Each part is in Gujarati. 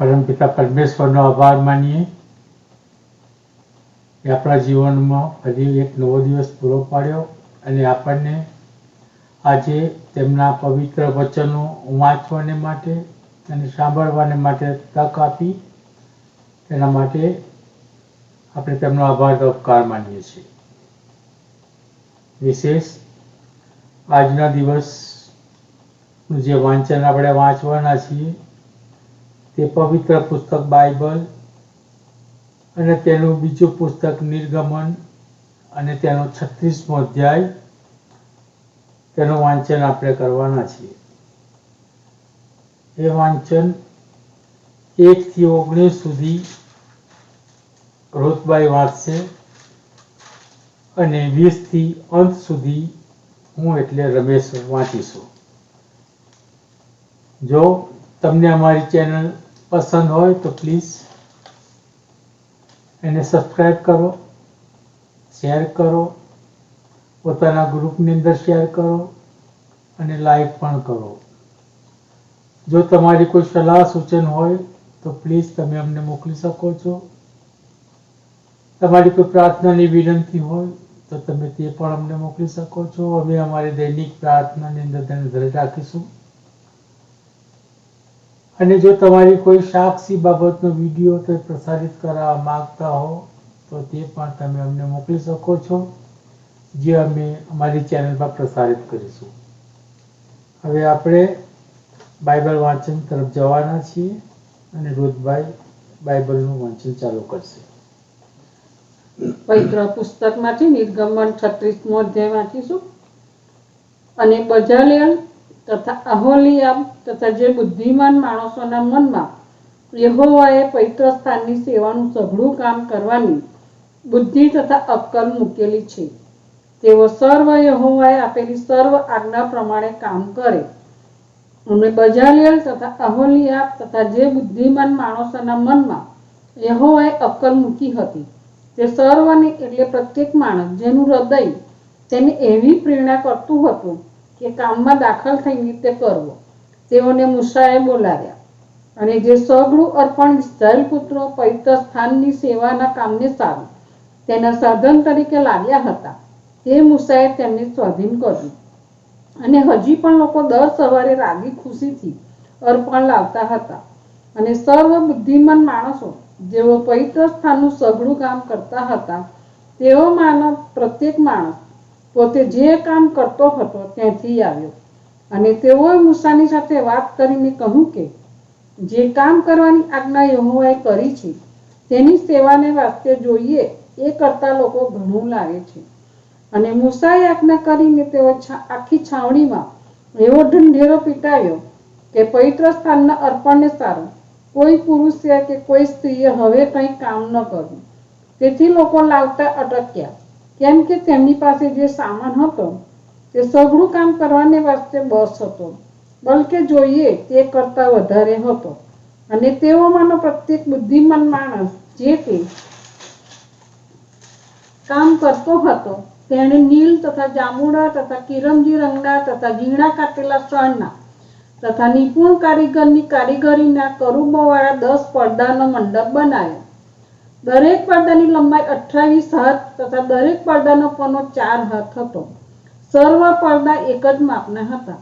પરમપિતા પરમેશ્વરનો આભાર માનીએ એ આપણા જીવનમાં હજી એક નવો દિવસ પૂરો પાડ્યો અને આપણને આજે તેમના પવિત્ર વચનો વાંચવાને માટે અને સાંભળવાને માટે તક આપી તેના માટે આપણે તેમનો આભાર ઉપકાર માનીએ છીએ વિશેષ આજના દિવસનું જે વાંચન આપણે વાંચવાના છીએ તે પવિત્ર પુસ્તક બાઇબલ અને તેનું બીજું પુસ્તક નિર્ગમન અને તેનો છત્રીસમો અધ્યાય તેનું વાંચન આપણે કરવાના છીએ. એ વાંચન એક થી ઓગણીસ સુધી રોજબાઈ વાંચશે અને વીસથી અંત સુધી હું એટલે રમેશ વાંચીશું. જો તમને અમારી ચેનલ પસંદ હોય તો પ્લીઝ એને સબસ્ક્રાઈબ કરો શેર કરો, પોતાના ગ્રુપની અંદર શેર કરો અને લાઈક પણ કરો. જો તમારી કોઈ સલાહ સૂચન હોય તો પ્લીઝ તમે અમને મોકલી શકો છો. તમારી કોઈ પ્રાર્થનાની વિનંતી હોય તો તમે તે પણ અમને મોકલી શકો છો. અમે અમારી દૈનિક પ્રાર્થનાની અંદર તેને ધરી રાખીશું. અને જો તમારી કોઈ સાક્ષી બાબતનો વીડિયો તો પ્રસારિત કરવા માંગતા હો, તો તે પણ તમે અમને મોકલી શકો છો, જે અમે અમારી ચેનલ પર પ્રસારિત કરીશું. હવે આપણે બાઇબલ વાંચન તરફ જવાના છીએ અને રોજભાઈ બાઇબલનું વાંચન ચાલુ કરશે. પવિત્ર પુસ્તકમાંથી નિર્ગમન છત્રીસમો અધ્યાય વાંચીશું. અને બજાલેલ તથા અહોલિયાબ તથા જે બુદ્ધિમાન માણસોના મનમાં યહોવાએ પવિત્ર સ્થાનની સેવાનું સઘળું કામ કરવાની બુદ્ધિ તથા અક્કલ મૂકેલી છે. તેઓ સર્વ યહોવાએ આપેલી સર્વ આજ્ઞા પ્રમાણે કામ કરે. અને બજાલિયલ તથા અહોલિયા તથા જે બુદ્ધિમાન માણસોના મનમાં યહોવાએ અક્કલ મૂકી હતી. તે સર્વને એટલે પ્રત્યેક માણસ જેનું હૃદય તેને એવી પ્રેરણા કરતું હતું કે કામમાં દાખલ થઈને તે કરવો. તેઓને મુસાએ બોલાવ્યા. અને જે સગળું અર્પણ ઇસ્રાયેલ પુત્રો પવિત્ર સ્થાનની સેવાના કામને સારું, તેના સાધન તરીકે લાવ્યા હતા. તે મુસાએ તેમને સ્વાધીન કર્યું. અને હજી પણ લોકો દર સવારે રાગી ખુશીથી અર્પણ લાવતા હતા. અને સર્વ બુદ્ધિમાન માણસો, જેઓ પવિત્ર સ્થાનનું સઘળું કામ કરતા હતા, તેઓ માનવ પ્રત્યેક માણસ પોતે જે કામ કરતો હતો ત્યાંથી આવ્યો. અને તેઓએ મૂસાની સાથે વાત કરીને કહ્યું કે, જે કામ કરવાની આજ્ઞા યહોવાએ કરી છે, તેની સેવાને વાસ્તે જોઈએ, એ કરતા લોકો ઘણું લાગે છે. અને મૂસાએ આજ્ઞા કરીને તેઓ આખી છાવણીમાં એવો ઢંઢેરો પીટાવ્યો કે, પવિત્ર સ્થાનના અર્પણને સારું. કોઈ પુરુષે કે કોઈ સ્ત્રીએ હવે કંઈ કામ ન કરવું તેથી લોકો લાવતા અટક્યા. કેમ કે તેમની પાસે જે સામાન હતો, તે સઘળું કામ કરવાને વાસ્તે બસ હતો. બલકે જોઈએ, તે કરતા વધારે હતો. અને તેઓમાંનો પ્રત્યેક બુદ્ધિમાન માણસ જે તે કામ કરતો હતો, તેણે નીલ તથા જાંબુડા તથા કિરમજી રંગના તથા ઝીણા કાટેલા શણના તથા નિપુણ કારીગરની કારીગરીના કરુબોવાળા દસ પડદાનો મંડપ બનાવ્યો. દરેક પડદાની લંબાઈ અઠ્ઠાવીસ હાથ તથા દરેક પડદાનો પનો ચાર હાથ હતો. સર્વ પડદા એક જ માપના હતા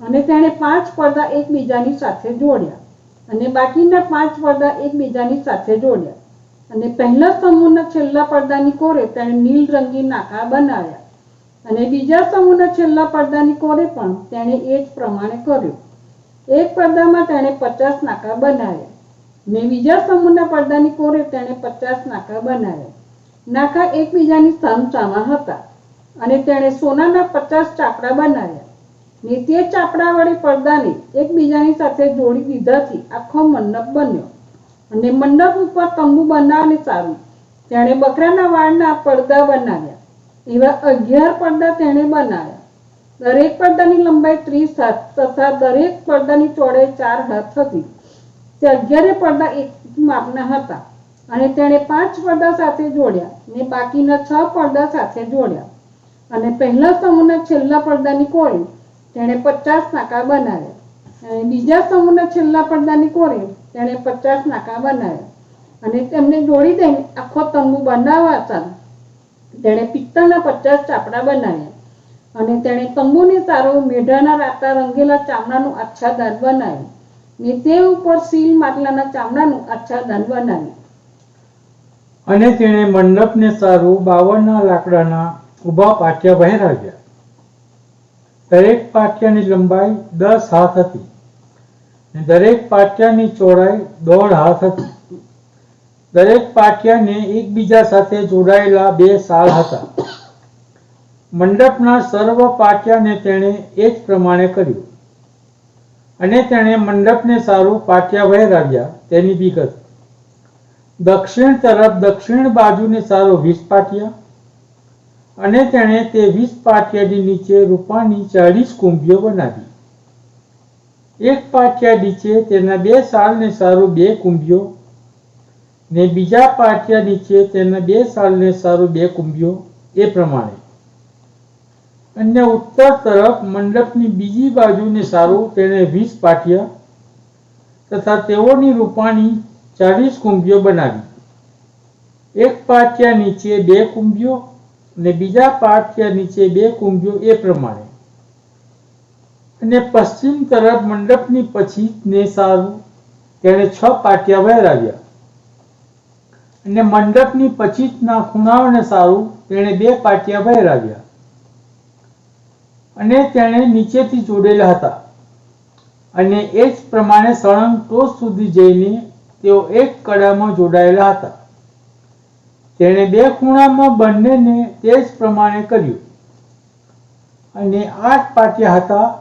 અને તેણે પાંચ પડદા એકબીજાની સાથે જોડ્યા અને બાકીના પાંચ પડદા એકબીજાની સાથે જોડ્યા અને પહેલા સમૂહના છેલ્લા પડદાની કોરે તેણે નીલ રંગી નાકા બનાવ્યા અને બીજા સમૂહના છેલ્લા પડદાની કોરે પણ તેણે એ જ પ્રમાણે કર્યું. એક પડદામાં તેણે પચાસ નાકા બનાવ્યા. ને બીજા સમૂહના પડદાની કોરે તેણે પચાસ નાકા બનાવ્યા. નાકા એકબીજાની સામસામા હતા અને તેણે સોનાના પચાસ ચાપડા બનાવ્યા. ને તે ચાપડા વડે પડદાને એકબીજાની સાથે જોડી દીધાથી આખો મંડપ બન્યો અને મંડપ ઉપર તંબુ બનાવને સારું તેણે બકરાના વાળના પડદા બનાવ્યા. એવા અગિયાર પડદા તેણે બનાવ્યા. દરેક પડદાની લંબાઈ ત્રીસ હાથ તથા દરેક પડદાની ચોળાઈ ચાર હાથ હતી. તે અગિયારે પડદા એક માપના હતા અને તેણે પાંચ પડદા સાથે જોડ્યા ને બાકીના છ પડદા સાથે જોડ્યા. અને પહેલા સમૂહના છેલ્લા પડદાની કોળી તેણે પચાસ નાકા બનાવ્યા. અને બીજા સમૂહના છેલ્લા પડદાની કોરે તેણે પચાસ નાકા બનાવ્યા. અને તેમને જોડી દઈને આખો તંબુ બનાવવા હતા તેણે પિત્તળના પચાસ ચાપડા બનાવ્યા. અને તેણે તંબુની સારો મેઢાના રાતા રંગેલા ચામડાનું આચ્છાદાર બનાવ્યું. ને તે ઉપર સીલ માટલાના ચામડાનું આચ્છાદન બનાવ્યું અને તેણે મંડપને સારું બાવનના લાકડાના ઊભા પાટિયા બહેરાવ્યા દરેક પાટિયાની લંબાઈ દસ હાથ હતી ને દરેક પાટિયાની ચોડાઈ દોઢ હાથ હતી. દરેક પાટિયાને એકબીજા સાથે જોડાયેલા બે સાલ હતા. મંડપના સર્વ પાટિયાને તેણે એ જ પ્રમાણે કર્યું. અને તેણે મંડપને સારું પાટિયા વહેરાવ્યા તેની વિગત દક્ષિણ તરફ દક્ષિણ બાજુને સારો વીસ પાટિયા અને તેણે તે વીસ પાટિયાની નીચે રૂપાની ચાળીસ કુંભીઓ બનાવી. એક પાટિયા નીચે તેના બે સાલને સારું બે કુંભીઓ ને બીજા પાટિયા નીચે તેના બે સાલને સારું બે કુંભીઓ એ પ્રમાણે. અને ઉત્તર તરફ મંડપની બીજી બાજુને સારું તેણે વીસ પાટિયા તથા તેઓની રૂપાણી ચાલીસ કુંભીઓ બનાવી. એક પાટિયા નીચે બે કુંભીઓ અને બીજા પાટિયા નીચે બે કુંભીઓ એ પ્રમાણે. અને પશ્ચિમ તરફ મંડપની પછી ને સારું તેણે છ પાટિયા વહેરાવ્યા. અને મંડપની પછીતના ખૂણાઓને સારું તેણે બે પાટિયા વહેરાવ્યા. અને તેણે નીચેથી જોડેલા હતા. અને એ જ પ્રમાણે સળંગ ટોચ સુધી જઈને તેઓ એક કડામાં જોડાયેલા હતા. તેણે બે ખૂણામાં બંનેને તે જ પ્રમાણે કર્યું. અને આઠ પાટિયા હતા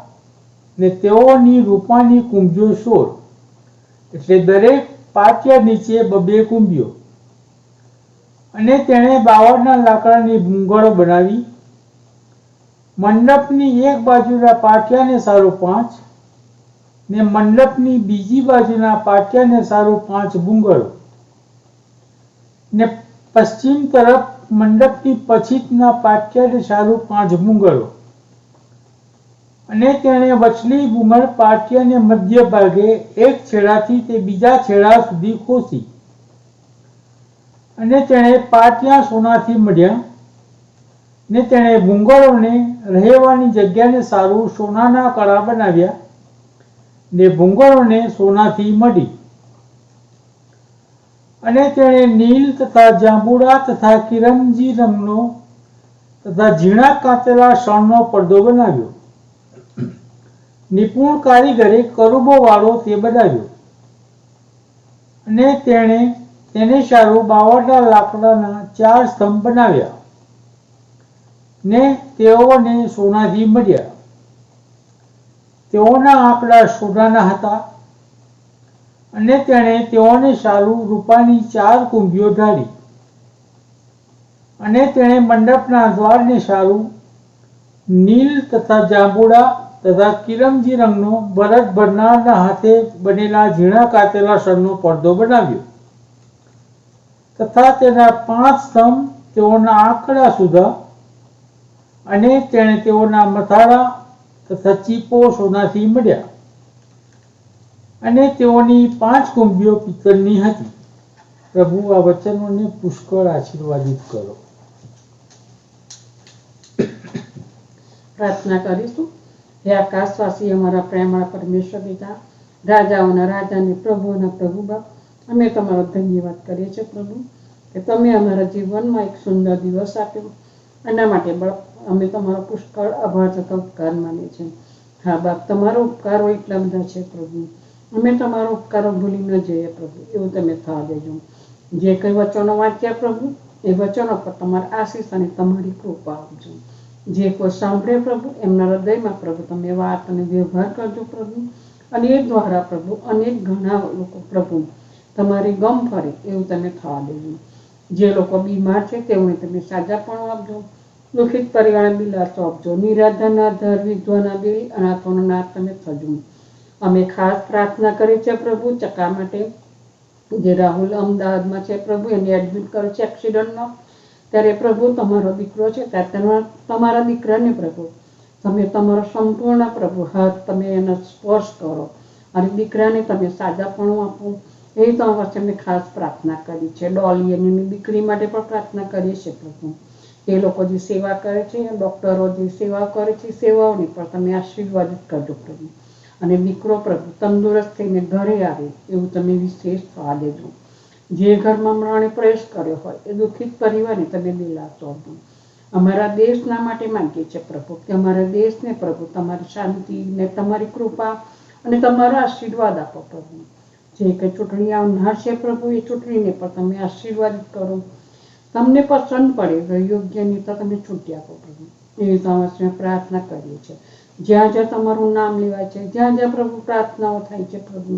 ને તેઓની રૂપાની કુંભીઓ સોળ. એટલે દરેક પાટિયા નીચે બબે કુંભીઓ. અને તેણે બાવળના લાકડાની ભૂંગળો બનાવી મંડપની એક બાજુના પાટિયાને સારું પાંચ ને મંડપની બીજી બાજુના પાટિયાને સારું પાંચ ભૂંગળો. ને પશ્ચિમ તરફ મંડપની પછીના પાટિયાને સારું પાંચ ભૂંગળો. અને તેણે વચલી ભૂંગળ પાટિયાને મધ્ય ભાગે એક છેડાથી તે બીજા છેડા સુધી ખોસી. અને તેણે પાટિયા સોનાથી મઢ્યા. ને તેણે ભૂંગળોને રહેવાની જગ્યાને સારું સોનાના કળા બનાવ્યા ને ભૂંગળોને સોનાથી મળી. અને તેણે નીલ તથા જાંબુડા તથા કિરમજી રંગનો તથા ઝીણા કાચેલા શણનો પડદો બનાવ્યો. નિપુણ કારીગરે કરુબો વાળો તે બનાવ્યો. અને તેણે તેને સારું બાવળના લાકડાના ચાર સ્તંભ બનાવ્યા. ને તેઓને સોનાથી મળ્યા. તેઓના આંકડા સોનાના હતા અને તેણે તેઓને સારું રૂપાની ચાર કુંભીઓ ઢાળી અને તેણે મંડપના દ્વારને સારું નીલ તથા જાંબુડા તથા કિરમજી રંગનો ભરત ભરનારના હાથે બનેલા ઝીણા કાતેલા સરનો પડદો બનાવ્યો. તથા તેના પાંચ સ્તંભ તેઓના આંકડા સુધા અને તેણે તેઓના મથાળા તથા ચીપો સોનાથી મળ્યા અને તેઓની પાંચ કુંભીઓ પિત્તળની હતી. પ્રભુ આ વચનોને પુષ્કળ આશીર્વાદિત કરો. પ્રાર્થના કરીશું. હે આકાશવાસી, અમારા પ્રેમળા પરમેશ્વર પિતા, રાજાઓના રાજાને, પ્રભુઓના પ્રભુ બાપ અમે તમારો ધન્યવાદ કરીએ છીએ પ્રભુ, કે તમે અમારા જીવનમાં એક સુંદર દિવસ આપ્યો. એના માટે બાપ અમે તમારો પુષ્કળ આભાર તથા ઉપકાર માનીએ છીએ હા, બાપ, તમારો ઉપકારો એટલા બધા છે પ્રભુ. અમે તમારો ઉપકારો ભૂલી ન જઈએ પ્રભુ. એવું તમે થવા દેજો. જે કંઈ વચનો વાંચ્યા પ્રભુ, એ વચનો પર તમારા આશીષ અને તમારી કૃપા આપજો. જે કોઈ સાંભળે પ્રભુ, એમના હૃદયમાં પ્રભુ તમે વાત અને વ્યવહાર કરજો પ્રભુ. અને એ દ્વારા પ્રભુ, અનેક ઘણા લોકો પ્રભુ, તમારી ગમ ફરે, એવું તમે થવા દેજો. જે લોકો બીમાર છે, તેઓને તમે સાજા પણ આપજો. દુઃખિત પરિવારને બિલાસો આપજો. નિરાધાના ધર વિધવાના બી અનાથોનો નાથ તમે થજો. અમે ખાસ પ્રાર્થના કરી છે પ્રભુ, ચકા માટે જે રાહુલ અમદાવાદમાં છે પ્રભુ, એને એડમિટ કર્યો છે એક્સિડન્ટમાં ત્યારે પ્રભુ, તમારો દીકરો છે, ત્યારે તમારા દીકરાને પ્રભુ, તમે તમારો સંપૂર્ણ પ્રભુ હાથ તમે એનો સ્પર્શ કરો અને દીકરાને તમે સાજાપણું આપો. એ તમારા અમે ખાસ પ્રાર્થના કરી છે. ડોલી એની દીકરી માટે પણ પ્રાર્થના કરીએ છીએ પ્રભુ. એ લોકો જે સેવા કરે છે ડૉક્ટરો જે સેવા કરે છે સેવાઓની પણ તમે આશીર્વાદિત કરજો પ્રભુ. અને દીકરો પ્રભુ, તંદુરસ્ત થઈને ઘરે આવે, એવું તમે વિશેષ થવા દેજો જે ઘરમાં મરણે પ્રવેશ કર્યો હોય, એ દુઃખિત પરિવારને તમે દિલાસો આપો અમારા દેશના માટે માંગીએ છીએ પ્રભુ કે અમારા દેશને પ્રભુ તમારી શાંતિ ને તમારી કૃપા અને તમારો આશીર્વાદ આપો પ્રભુ. જે કંઈ ચૂંટણી આવનાર છે પ્રભુ, એ ચૂંટણીને પણ તમે આશીર્વાદિત કરો. તમને પસંદ પડે યોગ્ય નેતા તમે છૂટી આપો પ્રભુ. એવી તો પ્રાર્થના કરીએ છીએ. જ્યાં જ્યાં તમારું નામ લેવાય છે, જ્યાં જ્યાં પ્રભુ પ્રાર્થનાઓ થાય છે પ્રભુ,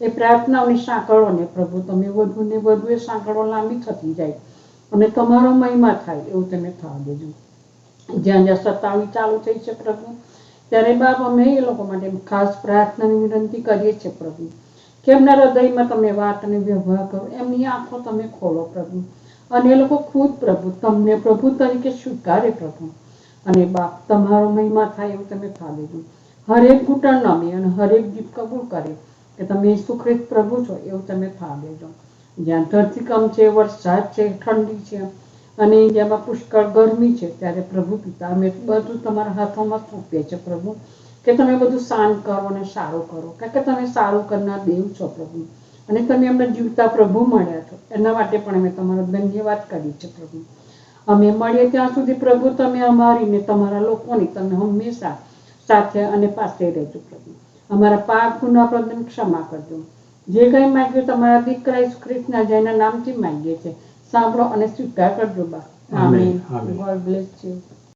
એ પ્રાર્થનાઓની સાંકળોને પ્રભુ, તમે વધુ ને વધુ એ સાંકળો લાંબી થતી જાય. અને તમારો મહિમા થાય એવું તમે થવા દેજો. જ્યાં જ્યાં સત્તાવણી ચાલુ થઈ છે પ્રભુ, ત્યારે બાપ અમે એ લોકો માટે ખાસ પ્રાર્થનાની વિનંતી કરીએ છીએ પ્રભુ. કે એમના હૃદયમાં તમે વાત અને વ્યવહાર કરો, એમની આંખો તમે ખોલો પ્રભુ. અને એ લોકો ખુદ પ્રભુ, તમને પ્રભુ તરીકે સ્વીકારે પ્રભુ. અને બાપ, તમારો મહિમા થાય એવું તમે થવા દેજો હરેક ઘૂંટણ નમે અને હરેક જીભ કબૂલ કરે કે તમે સુખરીત પ્રભુ છો એવું તમે થવા દેજો જ્યાં ધરતીકંપ છે, વરસાદ છે, ઠંડી છે, અને જેમાં પુષ્કળ ગરમી છે, ત્યારે પ્રભુ પિતા, અમે બધું તમારા હાથોમાં સોંપીએ છીએ પ્રભુ, કે તમે બધું શાંત કરો અને સારું કરો. કારણ કે તમે સારું કરનાર દેવ છો પ્રભુ. અને તમે અમને જીવતા પ્રભુ મળ્યા છો. એના માટે પણ અમે તમારો ધન્યવાદ કરીએ છીએ પ્રભુ. અમે મળીએ ત્યાં સુધી પ્રભુ તમે અમારી ને તમારા લોકોની તમે હંમેશા સાથે અને પાસે રહેજો પ્રભુ. અમારા પાપ ગુના પર તમે ક્ષમા કરજો. જે કંઈ માંગ્યું તમારા દીકરા ઈસુ ખ્રિસ્તના જેના નામથી માંગીએ છીએ સાંભળો અને સ્વીકાર કરજો બા. આમેન. God bless you